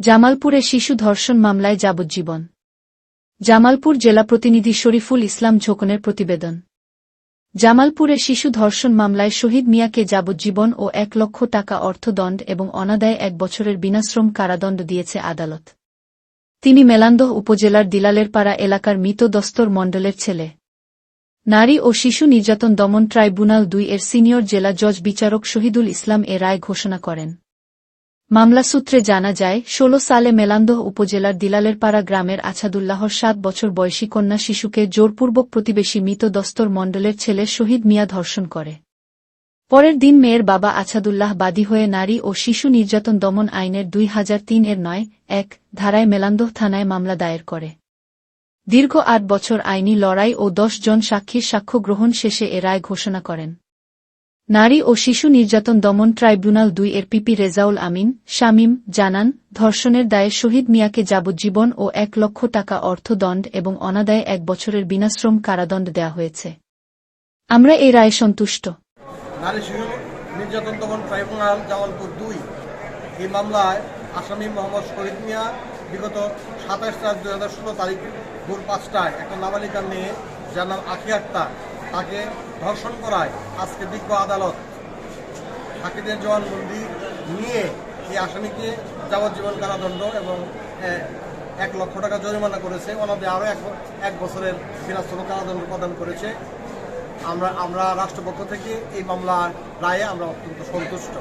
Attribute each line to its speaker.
Speaker 1: জামালপুরে শিশু ধর্ষণ মামলায় যাবজ্জীবন। জামালপুর জেলা প্রতিনিধি শরীফুল ইসলাম ঝোকনের প্রতিবেদন। জামালপুরে শিশু ধর্ষণ মামলায় শহীদ মিয়াকে যাবজ্জীবন ও এক লক্ষ টাকা অর্থদণ্ড এবং অনাদায়ে এক বছরের বিনাশ্রম কারাদণ্ড দিয়েছে আদালত। তিনি মেলান্দহ উপজেলার দিলালেরপাড়া এলাকার মৃত দস্তর মণ্ডলের ছেলে। নারী ও শিশু নির্যাতন দমন ট্রাইব্যুনাল দুই এর সিনিয়র জেলা জজ বিচারক শহীদুল ইসলাম এ রায় ঘোষণা করেন। মামলা সূত্রে জানা যায় ১৬ সালে মেলান্দহ উপজেলার দিলালেরপাড়া গ্রামের আছাদুল্লাহর সাত বছর বয়সী কন্যা শিশুকে জোরপূর্বক প্রতিবেশী মৃত দস্তর মণ্ডলের ছেলে শহীদ মিয়া ধর্ষণ করে। পরের দিন মেয়ের বাবা আছাদুল্লাহ বাদী হয়ে নারী ও শিশু নির্যাতন দমন আইনের দুই হাজার তিন এর নয়, এক ধারায় মেলান্দহ থানায় মামলা দায়ের করে। দীর্ঘ আট বছর আইনি লড়াই ও দশ জন সাক্ষীর সাক্ষ্য গ্রহণ শেষে এ রায় ঘোষণা করেন। নারী ও শিশু নির্যাতন দমন ট্রাইব্যুনাল দুই এর পিপি রেজাউল আমিন, শামীম, জানান, ধর্ষণের দায়ে শহীদ মিয়াকে যাবজ্জীবন ও এক লক্ষ টাকা অর্থদণ্ড এবং অনাদায়ে এক বছরের বিনাশ্রম কারাদণ্ড দেয়া হয়েছে। আমরা এই রায়ে সন্তুষ্ট।
Speaker 2: নির্যাতন দমন ট্রাইব্যুনাল জামালপুর দুই, এই মামলায় আসামি মোহাম্মদ শহীদ মিয়া বিগত সাতাশ চার দুই হাজার ষোলো তারিখ ভোর পাঁচটায় একটা নাবালিকা মেয়ে যার নাম আখি আক্তার তাকে ধর্ষণ করায় আজকে বিজ্ঞ আদালত। ফাঁকিদের জবানবন্দি নিয়ে এই আসামিকে যাবজ্জীবন কারাদণ্ড এবং এক লক্ষ টাকা জরিমানা করেছে। ওনাদের আরও এক এক বছরের বিনাশ্রম কারাদণ্ড প্রদান করেছে। আমরা আমরা রাষ্ট্রপক্ষ থেকে এই মামলার রায়ে আমরা অত্যন্ত সন্তুষ্ট।